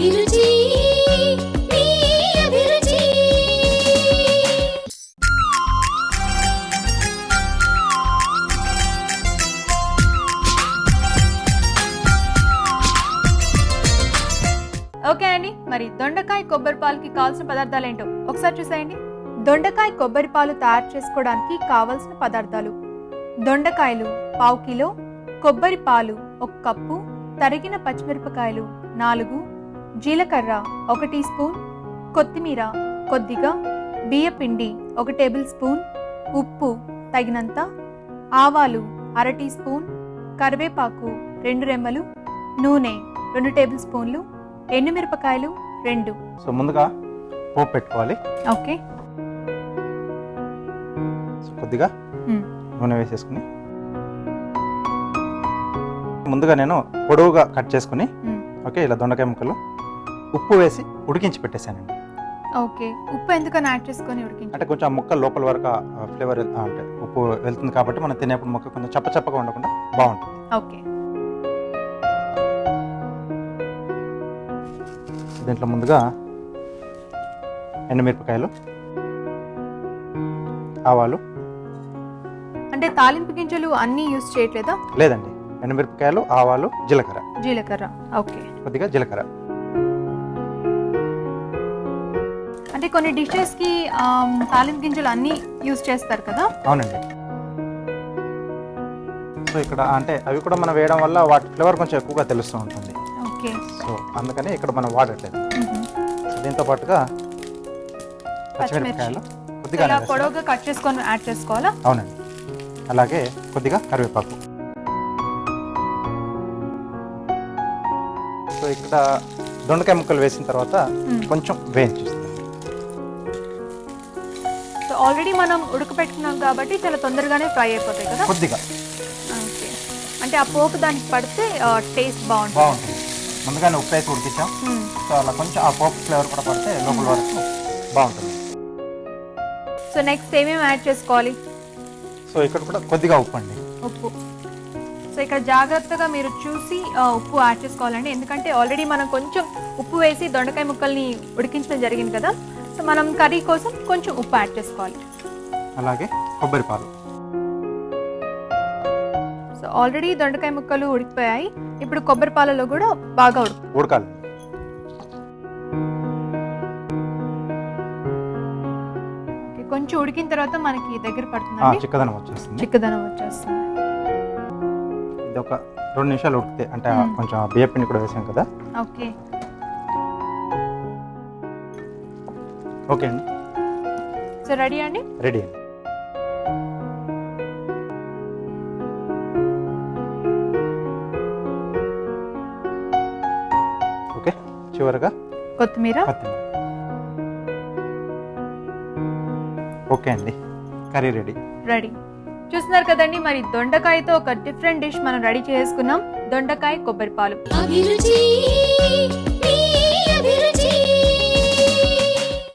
అభిరుచి మీ అభిరుచి. ఓకే అండి మరి దొండకాయ కొబ్బరి పాలకి కావాల్సిన పదార్థాలు ఏంటో ఒకసారి చూసేయండి. దొండకాయ కొబ్బరి పాలు తయారు చేసుకోవడానికి కావలసిన పదార్థాలు. దొండకాయలు పావు కిలో కొబ్బరి పాలు ఒక కప్పు తరిగిన పచ్చిమిరపకాయలు నాలుగు జీలకర్ర ఒక టీ స్పూన్ కొత్తిమీర కొద్దిగా బియ్యపిండి ఒక టేబుల్ స్పూన్ ఉప్పు తగినంత ఆవాలు అర టీ స్పూన్ కరివేపాకు రెండు రెమ్మలు నూనె రెండు టేబుల్ స్పూన్లు ఎండుమిరపకాయలు రెండు సో ముందుగా పోపు పెట్టుకోవాలి ఓకే సో కొద్దిగా. నూనె వేసేసుకుని ముందుగా నేను పొడవుగా కట్ చేసుకుని. ఓకే ఇలా దొండకాయ ముక్కలు ఉప్పు వేసి ఉడికించి పెట్టేశానండి. ఓకే. ఉప్పు ఎందుకని యాడ్ చేసుకొని ఉడికించి? అంటే కొంచెం ఆ ముక్క లోపల వరకు ఫ్లేవర్ అంటే ఉప్పు వెళ్తుంది కాబట్టి మనం తినేప్పుడు ముక్క కొంచెం చప్ప చప్పగా ఉండకుండా బాగుంటుంది. ఓకే. దీంట్లో ముందుగా ఎండుమిరపకాయలు ఆవాలు. అంటే తాలింపు గింజలు అన్నీ యూస్ చేయట్లేదా? లేదండి. ఎండుమిరపకాయలు ఆవాలు జీలకర్ర. జీలకర్ర. ఓకే. కొద్దిగా జీలకర్ర. అంటే కొన్ని డిషెస్కి తాలింపు గింజలు అన్నీ యూస్ చేస్తారు కదా? అవునండి. సో ఇక్కడ అంటే అవి కూడా మనం వేయడం వల్ల వాటి ఫ్లేవర్ కొంచెం ఎక్కువగా తెలుస్తూ ఉంటుంది. ఓకే. సో అందుకని ఇక్కడ మనం వాడట్లేదు. దీంతో పాటుగా పచ్చిమిరపకాయలు కొద్దిగా పొడవుగా కట్ చేసుకొని యాడ్ చేసుకోవాలా? అవునండి. అలాగే కొద్దిగా కరివేపాకు. సో ఇక్కడ దొండకాయ ముక్కలు వేసిన తర్వాత. కొంచెం వేయించిస్తాం. ఆల్రెడీ మనం ఉడకపెట్టుకున్నాం కాబట్టి చాలా తొందరగానే ఫ్రై అయిపోతాయి కదా? కొద్దిగా. ఓకే. అంటే ఆ పోపు దానికి పడితే టేస్ట్ బాగుంటుంది. బాగుంటుంది. ముందుగానే ఉప్పు వేసి ఉడికించాం. సో అలా కొంచెం ఆ పోపు ఫ్లేవర్ కూడా పడితే లోపల వరకు బాగుంటుంది. సో నెక్స్ట్ ఏమేమి యాడ్ చేసుకోవాలి? సో ఇక్కడ కూడా కొద్దిగా ఉప్పు అండి. ఉప్పు. సో ఇక్కడ జాగ్రత్తగా మీరు చూసి ఉప్పు యాడ్ చేసుకోవాలండి. ఎందుకంటే ఆల్రెడీ మనం కొంచెం ఉప్పు వేసి దొండకాయ ముక్కల్ని ఉడికించడం జరిగింది కదా? మనం కర్రీ కోసం కొంచెం ఉప్పు యాడ్ చేసుకోవాలి. అలాగే కొబ్బరి పాలు. సో ఆల్రెడీ దొండకాయ ముక్కలు ఉడికిపోయాయి. ఇప్పుడు కొబ్బరి పాలలో కూడా బాగా ఉడుకు. ఉడకాలి. కొంచెం ఉడికిన తర్వాత మనకి దగ్గర ఆ, పడుతుందండి. చిక్కదనం వచ్చేస్తుంది. చిక్కదనం వచ్చేస్తుంది. ఇది ఒక రెండు నిమిషాలు ఉడికితే అంటే. కొంచెం బియ్య పిండి కూడా వేసాం కదా. ఓకే. ఓకే అండి. సో రెడీ అండి? రెడీ అండి. ఓకే చివరగా కొత్తిమీర? కొత్తిమీర. ఓకే అండి కర్రీ రెడీ. రెడీ చూస్తున్నారు కదండి మరి దొండకాయతో ఒక డిఫరెంట్ డిష్ మనం రెడీ చేసుకున్నాం. దొండకాయ కొబ్బరి పాలు అభిరుచి మీ అభిరుచి.